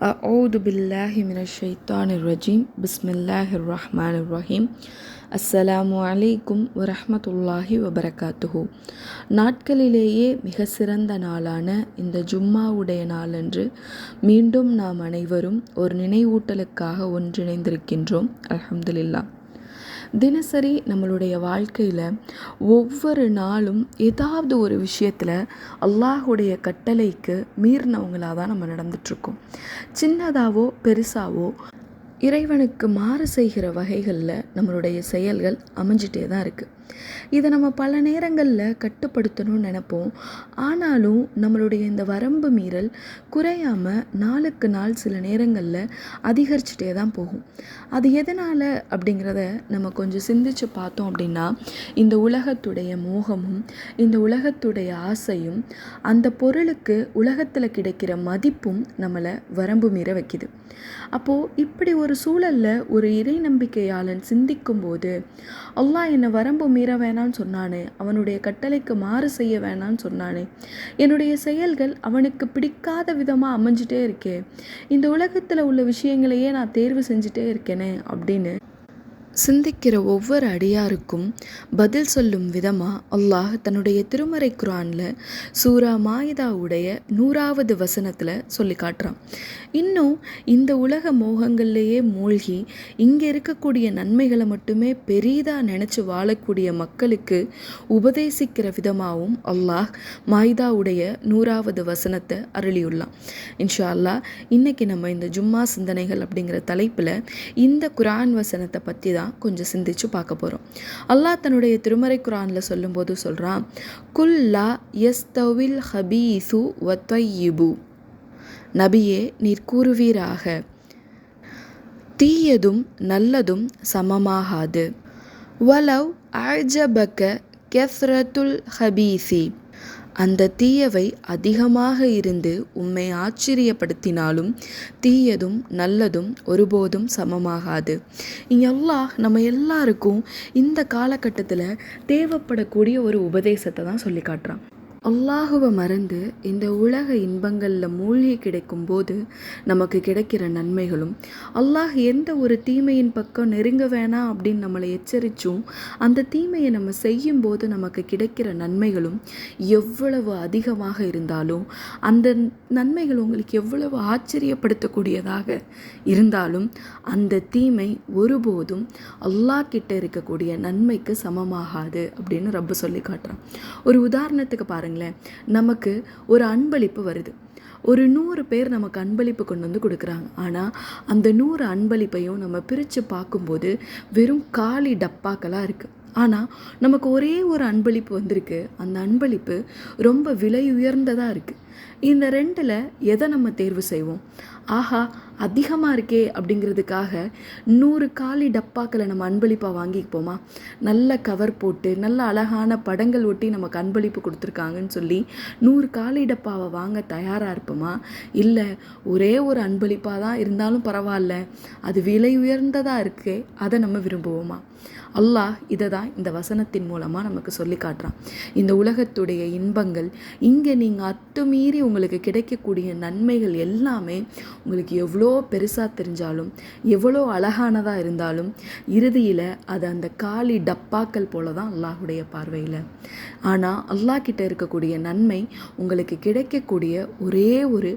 அவுது பில்லாஹி மினஷைத்தான் ரஜீம் பிஸ்மில்லாஹி ரஹ்மான் ரஹீம் அஸ்ஸலாமு அலைக்கும் வரஹமத்துல்லாஹி வபரகாத்துஹூ நாட்களிலேயே மிக சிறந்த நாளான இந்த ஜும்மாவுடைய நாளன்று மீண்டும் நாம் அனைவரும் ஒரு நினைவூட்டலுக்காக ஒன்றிணைந்திருக்கின்றோம். அலமதுல்லா தினசரி நம்மளுடைய வாழ்க்கையில் ஒவ்வொரு நாளும் ஏதாவது ஒரு விஷயத்தில் அல்லாஹுடைய கட்டளைக்கு மீறினவங்களாக தான் நம்ம நடந்துட்டுருக்கோம். சின்னதாவோ பெருசாவோ இறைவனுக்கு மாறு செய்கிற வகைகளில் நம்மளுடைய செயல்கள் அமைஞ்சிட்டே தான் இருக்குது இதை நம்ம பல நேரங்களில் கட்டுப்படுத்தணும்னு நினைப்போம். ஆனாலும் நம்மளுடைய இந்த வரம்பு மீறல் குறையாமல் நாளுக்கு நாள் சில நேரங்களில் அதிகரிச்சுட்டே தான் போகும். அது எதனால் அப்படிங்கிறத நம்ம கொஞ்சம் சிந்திச்சு பார்த்தோம் அப்படின்னா இந்த உலகத்துடைய மோகமும் இந்த உலகத்துடைய ஆசையும் அந்த பொருளுக்கு உலகத்தில் கிடைக்கிற மதிப்பும் நம்மளை வரம்பு மீற வைக்குது. அப்போது இப்படி ஒரு சூழலில் ஒரு இறை நம்பிக்கையாளன் சிந்திக்கும்போது அல்லாஹ் என்னை வரம்பு மீற வேணான்னு சொன்னானே. அவனுடைய கட்டளைக்கு மாறு செய்ய வேணான்னு சொன்னானே. என்னுடைய செயல்கள் அவனுக்கு பிடிக்காத விதமாக அமைஞ்சிட்டே இருக்கே. இந்த உலகத்தில் உள்ள விஷயங்களையே நான் தேர்வு செஞ்சுட்டே இருக்கேனே அப்படின்னு சிந்திக்கிற ஒவ்வொரு அடியாருக்கும் பதில் சொல்லும் விதமாக அல்லாஹ் தன்னுடைய திருமறை குரானில் சூரா மாயிதாவுடைய நூறாவது வசனத்தில் சொல்லி காட்டுறான். இன்னும் இந்த உலக மோகங்கள்லேயே மூழ்கி இங்கே இருக்கக்கூடிய நன்மைகளை மட்டுமே பெரிதாக நினச்சி வாழக்கூடிய மக்களுக்கு உபதேசிக்கிற விதமாகவும் அல்லாஹ் மாய்தாவுடைய நூறாவது வசனத்தை அருளியுள்ளான். இன்ஷா அல்லாஹ் இன்றைக்கி நம்ம இந்த ஜும்மா சிந்தனைகள் அப்படிங்கிற தலைப்பில் இந்த குரான் வசனத்தை பற்றி தான் கொஞ்சம் சிந்திச்சு பார்க்க போகிறோம் அல்லாஹ் தன்னுடைய திருமறை குரானில் சொல்லும்போது சொல்கிறான் குல்லா எஸ்தவில் ஹபீசு வத்வையிபு நபியே நீர் கூறுவீராக. தீயதும் நல்லதும் சமமாகாது. வலவ் அழ்ஜபக்க கெஃப்ரத்துல் ஹபீசி. அந்த தீயவை அதிகமாக இருந்து உம்மை ஆச்சரியப்படுத்தினாலும் தீயதும் நல்லதும் ஒருபோதும் சமமாகாது. அல்லாஹ் நம்ம எல்லாருக்கும் இந்த காலகட்டத்தில் தேவைப்படக்கூடிய ஒரு உபதேசத்தை தான் சொல்லி காட்டுறான். அல்லாஹுவை மறந்து இந்த உலக இன்பங்களில் மூழ்கி கிடைக்கும் போது நமக்கு கிடைக்கிற நன்மைகளும் அல்லாஹ் எந்த ஒரு தீமையின் பக்கம் நெருங்க வேணாம் அப்படின்னு நம்மளை எச்சரித்தும் அந்த தீமையை நம்ம செய்யும் போது நமக்கு கிடைக்கிற நன்மைகளும் எவ்வளவு அதிகமாக இருந்தாலும் அந்த நன்மைகள் உங்களுக்கு எவ்வளவு ஆச்சரியப்படுத்தக்கூடியதாக இருந்தாலும் அந்த தீமை ஒருபோதும் அல்லாஹ் கிட்ட இருக்கக்கூடிய நன்மைக்கு சமமாகாது அப்படின்னு ரப்பு சொல்லி காட்டுறான். ஒரு உதாரணத்துக்கு பாருங்கள் பாருங்களேன். நமக்கு ஒரு அன்பளிப்பு வருது. ஒரு நூறு பேர் நமக்கு அன்பளிப்பு கொண்டு வந்து கொடுக்குறாங்க. ஆனால் அந்த நூறு அன்பளிப்பையும் நம்ம பிரித்து பார்க்கும்போது வெறும் காலி டப்பாக்களாக இருக்குது ஆனால் நமக்கு ஒரே ஒரு அன்பளிப்பு வந்திருக்கு. அந்த அன்பளிப்பு ரொம்ப விலை உயர்ந்ததாக இருக்குது இந்த ரெண்டில் எதை நம்ம தேர்வு செய்வோம்? ஆஹா அதிகமாக இருக்கே அப்படிங்கிறதுக்காக நூறு காலி டப்பாக்களை நம்ம அன்பளிப்பாக வாங்கிப்போமா நல்ல கவர் போட்டு நல்ல அழகான படங்கள் ஒட்டி நமக்கு அன்பளிப்பு கொடுத்துருக்காங்கன்னு சொல்லி நூறு காலி டப்பாவை வாங்க தயாராக இருப்போமா? இல்லை ஒரே ஒரு அன்பளிப்பாக தான் இருந்தாலும் பரவாயில்ல அது விலை உயர்ந்ததாக இருக்கே அதை நம்ம விரும்புவோமா? அல்லாஹ் இதை தான் இந்த வசனத்தின் மூலமாக நமக்கு சொல்லி காட்டுறான். இந்த உலகத்துடைய இன்பங்கள் இங்கே நீங்கள் அத்துமீறி உங்களுக்கு கிடைக்கக்கூடிய நன்மைகள் எல்லாமே உங்களுக்கு எவ்வளோ எவ்வளோ பெருசாக தெரிஞ்சாலும் எவ்வளோ அழகானதாக இருந்தாலும் இறுதியில் அது அந்த காலி டப்பாக்கள் போல தான் அல்லாஹுடைய பார்வையில். ஆனால் அல்லாஹ் கிட்ட இருக்கக்கூடிய நன்மை உங்களுக்கு கிடைக்கக்கூடிய ஒரே ஒரு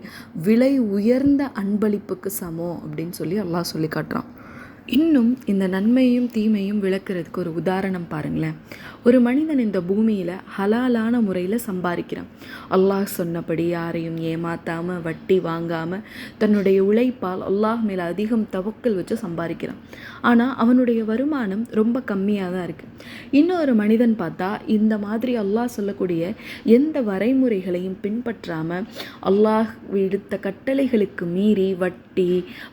விலை உயர்ந்த அன்பளிப்புக்கு சமம் அப்படின்னு சொல்லி அல்லாஹ் சொல்லி காட்டுறான். இன்னும் இந்த நன்மையும் தீமையும் விளக்குறதுக்கு ஒரு உதாரணம் பாருங்களேன். ஒரு மனிதன் இந்த பூமியில் ஹலாலான முறையில் சம்பாதிக்கிறான். அல்லாஹ் சொன்னபடி யாரையும் ஏமாத்தாமல் வட்டி வாங்காமல் தன்னுடைய உழைப்பால் அல்லாஹ் மேலே அதிகம் தவக்கல் வச்சு சம்பாதிக்கிறான். ஆனால் அவனுடைய வருமானம் ரொம்ப கம்மியாக தான் இருக்குது இன்னொரு மனிதன் பார்த்தா இந்த மாதிரி அல்லாஹ் சொல்லக்கூடிய எந்த வரைமுறைகளையும் பின்பற்றாமல் அல்லாஹ் விடுத்த கட்டளைகளுக்கு மீறி வட்டி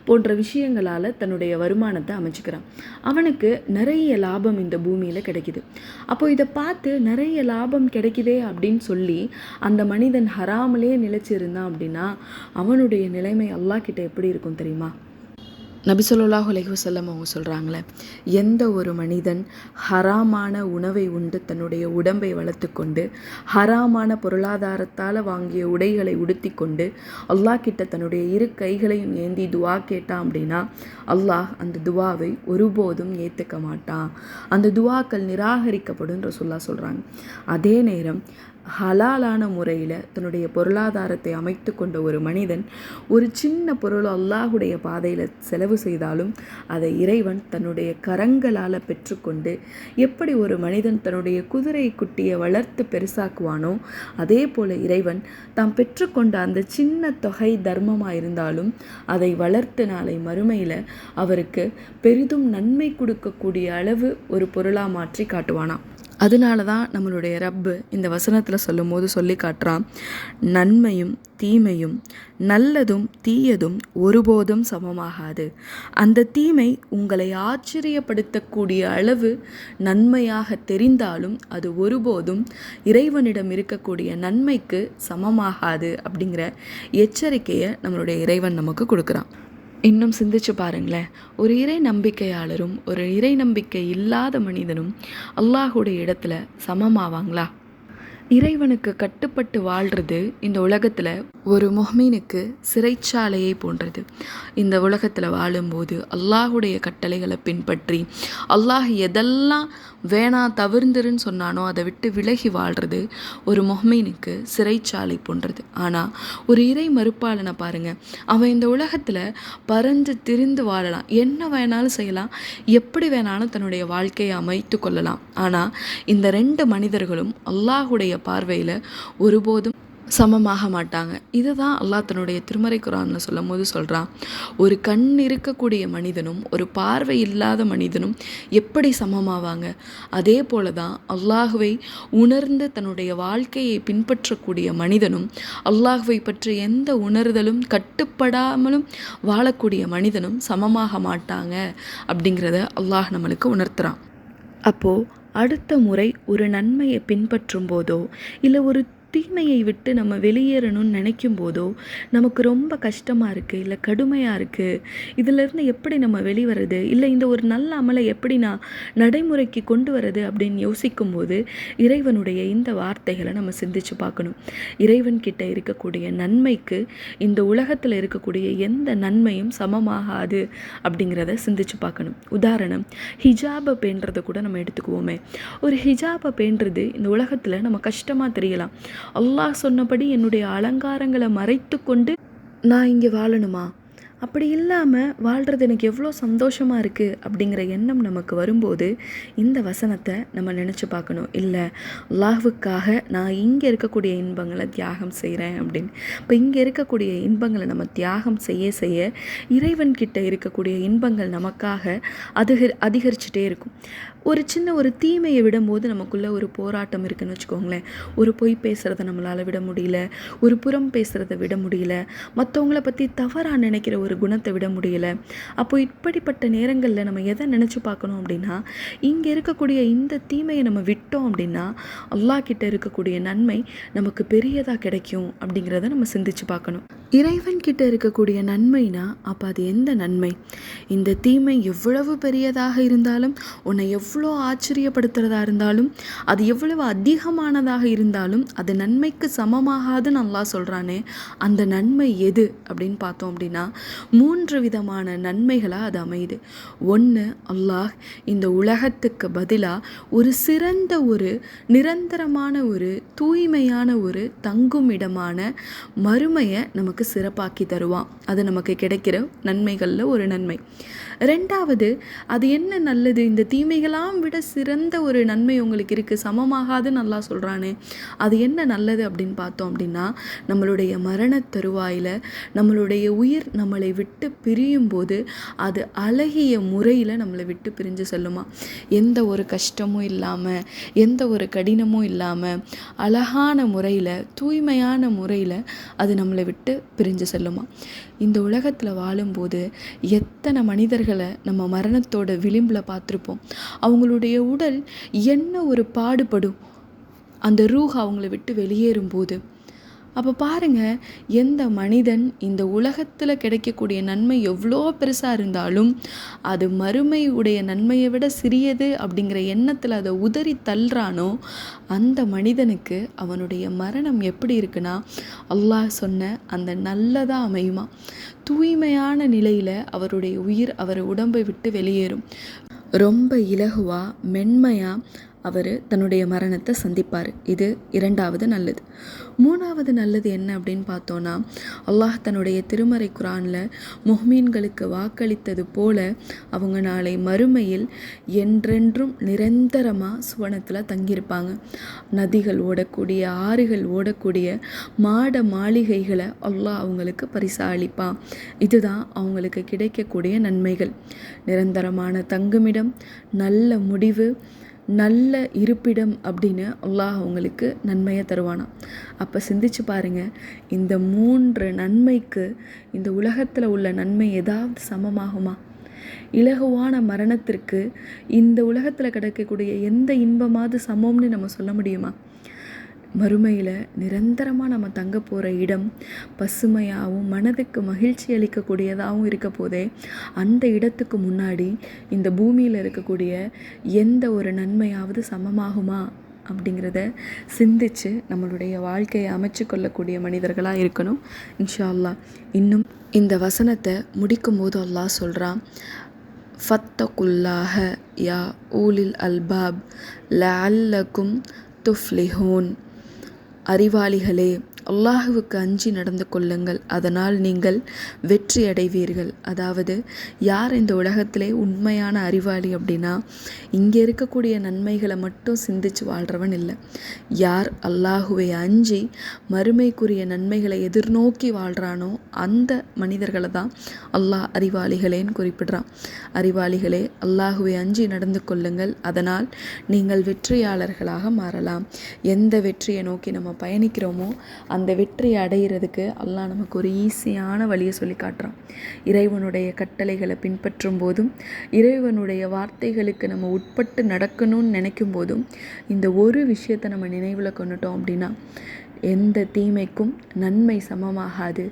போன்ற விஷயங்களால் தன்னுடைய வருமானத்தை அமைச்சுக்கிறான். அவனுக்கு நிறைய லாபம் இந்த பூமியில் கிடைக்குது. அப்போ இதை பார்த்து நிறைய லாபம் கிடைக்குதே அப்படின்னு சொல்லி அந்த மனிதன் ஹராமலே நிலச்சிருந்தான் அப்படின்னா அவனுடைய நிலைமை அல்லா கிட்ட எப்படி இருக்கும் தெரியுமா? நபி சொல்லாஹு அலைஹி அவங்க சொல்கிறாங்களே எந்த ஒரு மனிதன் ஹராமான உணவை உண்டு தன்னுடைய உடம்பை வளர்த்து கொண்டு ஹராமான பொருளாதாரத்தால் வாங்கிய உடைகளை உடுத்தி கொண்டு அல்லாஹ் கிட்ட தன்னுடைய இரு கைகளையும் ஏந்தி துவா கேட்டான் அப்படின்னா அல்லாஹ் அந்த துவாவை ஒருபோதும் ஏற்றுக்க மாட்டான். அந்த துவாக்கள் நிராகரிக்கப்படும் ரசுல்லா சொல்கிறாங்க அதே நேரம் ஹலாலான முறையில் தன்னுடைய பொருளாதாரத்தை அமைத்து கொண்ட ஒரு மனிதன் ஒரு சின்ன பொருள் அல்லாஹுடைய பாதையில் செலவு செய்தாலும் அதை இறைவன் தன்னுடைய கரங்களால் பெற்றுக்கொண்டு எப்படி ஒரு மனிதன் தன்னுடைய குதிரை குட்டியை வளர்த்து பெருசாக்குவானோ அதே போல் இறைவன் தாம் பெற்றுக்கொண்ட அந்த சின்ன தொகை தர்மமாக இருந்தாலும் அதை வளர்த்து நாளை மறுமையில் அவருக்கு பெரிதும் நன்மை கொடுக்கக்கூடிய அளவு ஒரு பொருளாக மாற்றி காட்டுவானாம். அதனால தான் நம்மளுடைய ரப்பு இந்த வசனத்தில் சொல்லும் போது சொல்லி காட்டுறான். நன்மையும் தீமையும் நல்லதும் தீயதும் ஒருபோதும் சமமாகாது. அந்த தீமை உங்களை ஆச்சரியப்படுத்தக்கூடிய அளவு நன்மையாக தெரிந்தாலும் அது ஒருபோதும் இறைவனிடம் இருக்கக்கூடிய நன்மைக்கு சமமாகாது அப்படிங்கிற எச்சரிக்கையை நம்மளுடைய இறைவன் நமக்கு கொடுக்குறான். இன்னும் சிந்திச்சு பாருங்களேன். ஒரு இறை நம்பிக்கையாளரும் ஒரு இறை நம்பிக்கை இல்லாத மனிதனும் அல்லாஹுடைய இடத்துல சமமாவாங்களா? இறைவனுக்கு கட்டுப்பட்டு வாழ்கிறது இந்த உலகத்தில் ஒரு மொஹ்மீனுக்கு சிறைச்சாலையை போன்றது. இந்த உலகத்தில் வாழும்போது அல்லாஹுடைய கட்டளைகளை பின்பற்றி அல்லாஹ் எதெல்லாம் வேணா தவிர்ந்துருன்னு சொன்னானோ அதை விட்டு விலகி வாழ்கிறது ஒரு மொஹ்மீனுக்கு சிறைச்சாலை போன்றது. ஆனால் ஒரு இறை மறுப்பாளனை பாருங்கள் அவன் இந்த உலகத்தில் பறந்து திரிந்து வாழலாம். என்ன வேணாலும் செய்யலாம். எப்படி வேணாலும் தன்னுடைய வாழ்க்கையை அமைத்து கொள்ளலாம். ஆனால் இந்த ரெண்டு மனிதர்களும் அல்லாஹுடைய பார்வையில் ஒருபோதும் சமமாக மாட்டாங்க. இதை தான் அல்லாஹ் தன்னுடைய திருமறை குரான்னு சொல்லும் போது சொல்கிறான் ஒரு கண் இருக்கக்கூடிய மனிதனும் ஒரு பார்வை இல்லாத மனிதனும் எப்படி சமமாவாங்க? அதே போல தான் அல்லாஹுவை உணர்ந்து தன்னுடைய வாழ்க்கையை பின்பற்றக்கூடிய மனிதனும் அல்லாஹுவை பற்றி எந்த உணர்தலும் கட்டுப்படாமலும் வாழக்கூடிய மனிதனும் சமமாக மாட்டாங்க அப்படிங்கிறத அல்லாஹ் நம்மளுக்கு உணர்த்துறான். அப்போது அடுத்த முறை ஒரு நன்மையை பின்பற்றும் போதோ இல்லை ஒரு தீமையை விட்டு நம்ம வெளியேறணும்னு நினைக்கும் போதோ நமக்கு ரொம்ப கஷ்டமாக இருக்குது இல்லை கடுமையாக இருக்குது இதிலேருந்து எப்படி நம்ம வெளிவரது? இல்லை இந்த ஒரு நல்ல அமலை எப்படி நான் நடைமுறைக்கு கொண்டு வரது அப்படின்னு யோசிக்கும் போது இறைவனுடைய இந்த வார்த்தைகளை நம்ம சிந்திச்சு பார்க்கணும். இறைவன் கிட்ட இருக்கக்கூடிய நன்மைக்கு இந்த உலகத்தில் இருக்கக்கூடிய எந்த நன்மையும் சமமாகாது அப்படிங்கிறத சிந்திச்சு பார்க்கணும். உதாரணம் ஹிஜாபை பேன்றதை கூட நம்ம எடுத்துக்குவோமே. ஒரு ஹிஜாபை பேன்றது இந்த உலகத்தில் நம்ம கஷ்டமாக தெரியலாம். அல்லாஹ் சொன்னபடி என்னுடைய அலங்காரங்களை மறைத்து கொண்டு நான் இங்கே வாழணுமா? அப்படி இல்லாமல் வாழ்கிறது எனக்கு எவ்வளோ சந்தோஷமாக இருக்குது அப்படிங்கிற எண்ணம் நமக்கு வரும்போது இந்த வசனத்தை நம்ம நினச்சி பார்க்கணும். இல்லை அல்லாஹுக்காக நான் இங்கே இருக்கக்கூடிய இன்பங்களை தியாகம் செய்கிறேன் அப்படின்னு. இப்போ இங்கே இருக்கக்கூடிய இன்பங்களை நம்ம தியாகம் செய்ய செய்ய இறைவன்கிட்ட இருக்கக்கூடிய இன்பங்கள் நமக்காக அதிக அதிகரிச்சுட்டே இருக்கும். ஒரு சின்ன ஒரு தீமையை விடும்போது நமக்குள்ளே ஒரு போராட்டம் இருக்குன்னு வச்சுக்கோங்களேன். ஒரு பொய் பேசுகிறத நம்மளால் விட முடியல. ஒரு புறம் பேசுகிறத விட முடியல. மற்றவங்கள பற்றி தவறாக நினைக்கிற ஒரு குணத்தை விட முடியல. அப்போது இப்படிப்பட்ட நேரங்களில் நம்ம எதை நினச்சி பார்க்கணும் அப்படின்னா இங்கே இருக்கக்கூடிய இந்த தீமையை நம்ம விட்டோம் அப்படின்னா அல்லாஹ் கிட்ட இருக்கக்கூடிய நன்மை நமக்கு பெரியதாக கிடைக்கும் அப்படிங்கிறத நம்ம சிந்திச்சு பார்க்கணும். இறைவன் கிட்ட இருக்கக்கூடிய நன்மைனா அப்போ அது எந்த நன்மை? இந்த தீமை எவ்வளவு பெரியதாக இருந்தாலும் உன்னை எவ்வளோ ஆச்சரியப்படுத்துகிறதா இருந்தாலும் அது எவ்வளவு அதிகமானதாக இருந்தாலும் அது நன்மைக்கு சமமாகாதுன்னு நல்லா சொல்கிறானே அந்த நன்மை எது அப்படின்னு பார்த்தோம் அப்படின்னா மூன்று விதமான நன்மைகளாக அது அமையுது. ஒன்று அல்லாஹ் இந்த உலகத்துக்கு பதிலாக ஒரு சிறந்த ஒரு நிரந்தரமான ஒரு தூய்மையான ஒரு தங்கும் இடமான மறுமையை நமக்கு நமக்கு சிறப்பாக்கி தருவான். அது நமக்கு கிடைக்கிற நன்மைகளில் ஒரு நன்மை. ரெண்டாவது அது என்ன நல்லது? இந்த தீமைகளாம் விட சிறந்த ஒரு நன்மை உங்களுக்கு இருக்குது சமமாகாது நல்லா சொல்கிறானே அது என்ன நல்லது அப்படின்னு பார்த்தோம் அப்படின்னா நம்மளுடைய மரண தருவாயில் நம்மளுடைய உயிர் நம்மளை விட்டு பிரியும் போது அது அழகிய முறையில் நம்மளை விட்டு பிரிஞ்சு செல்லுமா. எந்த ஒரு கஷ்டமும் இல்லாமல் எந்த ஒரு கடினமும் இல்லாமல் அழகான முறையில் தூய்மையான முறையில் அது நம்மளை விட்டு பிரிஞ்சு செல்லுமா. இந்த உலகத்தில் வாழும்போது எத்தனை மனிதர்களை நம்ம மரணத்தோட விளிம்பில் பார்த்துருப்போம். அவங்களுடைய உடல் என்ன ஒரு பாடுபடும். அந்த ரூஹ் அவங்கள விட்டு வெளியேறும்போது அப்போ பாருங்கள் எந்த மனிதன் இந்த உலகத்தில் கிடைக்கக்கூடிய நன்மை எவ்வளோ பெருசாக இருந்தாலும் அது மறுமை உடைய நன்மையை விட சிறியது அப்படிங்கிற எண்ணத்தில் அதை உதறி தள்ளுறானோ அந்த மனிதனுக்கு அவனுடைய மரணம் எப்படி இருக்குன்னா அல்லாஹ் சொன்ன அந்த நல்லதாக அமையுமா? தூய்மையான நிலையில் அவருடைய உயிர் அவர் உடம்பை விட்டு வெளியேறும். ரொம்ப இலகுவாக மென்மையாக அவர் தன்னுடைய மரணத்தை சந்திப்பார். இது இரண்டாவது நல்லது. மூணாவது நல்லது என்ன அப்படின்னு பார்த்தோன்னா அல்லாஹ் தன்னுடைய திருமறை குரானில் முஹ்மீன்களுக்கு வாக்களித்தது போல அவங்க நாளை மறுமையில் என்றென்றும் நிரந்தரமாக சுவனத்தில் தங்கியிருப்பாங்க. நதிகள் ஓடக்கூடிய ஆறுகள் ஓடக்கூடிய மாட மாளிகைகளை அல்லாஹ் அவங்களுக்கு பரிசா அளிப்பான் இதுதான் அவங்களுக்கு கிடைக்கக்கூடிய நன்மைகள். நிரந்தரமான தங்குமிடம் நல்ல முடிவு நல்ல இருப்பிடம் அப்படின்னு அல்லாஹ் அவங்களுக்கு நன்மையை தருவானாம் அப்போ சிந்திச்சு பாருங்கள் இந்த மூன்று நன்மைக்கு இந்த உலகத்தில் உள்ள நன்மை ஏதாவது சமமாகுமா? இலகுவான மரணத்திற்கு இந்த உலகத்தில் கிடைக்கக்கூடிய எந்த இன்பமாவது சமம்னு நம்ம சொல்ல முடியுமா? மறுமையில் நிரந்தரமாக நம்ம தங்க போகிற இடம் பசுமையாகவும் மனதுக்கு மகிழ்ச்சி அளிக்கக்கூடியதாகவும் இருக்க போதே அந்த இடத்துக்கு முன்னாடி இந்த பூமியில் இருக்கக்கூடிய எந்த ஒரு நன்மையாவது சமமாகுமா அப்படிங்கிறத சிந்தித்து நம்மளுடைய வாழ்க்கையை அமைச்சு கொள்ளக்கூடிய மனிதர்களாக இருக்கணும். இன்ஷா அல்லா இன்னும் இந்த வசனத்தை முடிக்கும்போது அல்லாஹ் சொல்கிறான் ஃபத்தகுல்லாஹ யா ஊலில் அல்பாப் லஅல்லக்கும் துஃப்லிஹூன். அறிவாளிகளே அல்லாஹுவுக்கு அஞ்சி நடந்து கொள்ளுங்கள். அதனால் நீங்கள் வெற்றி அடைவீர்கள். அதாவது யார் இந்த உலகத்திலே உண்மையான அறிவாளி அப்படின்னா இங்கே இருக்கக்கூடிய நன்மைகளை மட்டும் சிந்திச்சு வாழ்கிறவன் இல்லை. யார் அல்லாஹுவை அஞ்சி மறுமைக்குரிய நன்மைகளை எதிர்நோக்கி வாழ்கிறானோ அந்த மனிதர்களை தான் அல்லாஹ் அறிவாளிகளேன்னு குறிப்பிடுறான். அறிவாளிகளே அல்லாஹுவை அஞ்சி நடந்து கொள்ளுங்கள். அதனால் நீங்கள் வெற்றியாளர்களாக மாறலாம். எந்த வெற்றியை நோக்கி நம்ம பயணிக்கிறோமோ அந்த வெற்றி அடையிறதுக்கு அல்லாஹ் நமக்கு ஒரு ஈஸியான வழியை சொல்லி காட்டுறான். இறைவனுடைய கட்டளைகளை பின்பற்றும் போதும் இறைவனுடைய வார்த்தைகளுக்கு நம்ம உட்பட்டு நடக்கணும்னு நினைக்கும் போதும் இந்த ஒரு விஷயத்தை நம்ம நினைவில் கொண்டுட்டோம் அப்படின்னா எந்த தீமைக்கும் நன்மை சமமாகாது.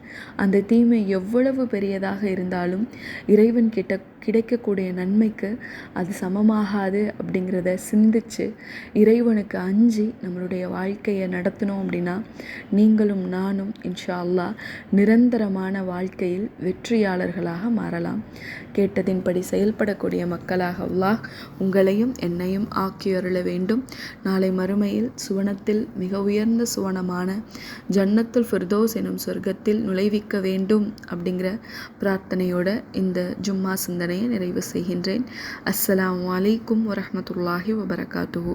அந்த தீமை எவ்வளவு பெரியதாக இருந்தாலும் இறைவன் கிட்ட கிடைக்கக்கூடிய நன்மைக்கு அது சமமாகாது அப்படிங்கிறத சிந்திச்சு இறைவனுக்கு அஞ்சி நம்மளுடைய வாழ்க்கையை நடத்தினோம் அப்படின்னா நீங்களும் நானும் இன்ஷா அல்லா நிரந்தரமான வாழ்க்கையில் வெற்றியாளர்களாக மாறலாம். கேட்டதின்படி செயல்படக்கூடிய மக்களாக அல்லாஹ் உங்களையும் என்னையும் ஆக்கியருள வேண்டும். நாளை மறுமையில் சுவனத்தில் மிக உயர்ந்த சுவனமான ஜன்னத்துல் ஃபிர்தோஸ் எனும் சொர்க்கத்தில் நுழைவிக்க வேண்டும் அப்படிங்கிற பிரார்த்தனையோட இந்த ஜும்மா சிந்தனை உரையை நிறைவு செய்கின்றேன். அஸ்ஸலாம் அலைக்கும் வரமத்துல்லாஹி வபரகாத்துஹு.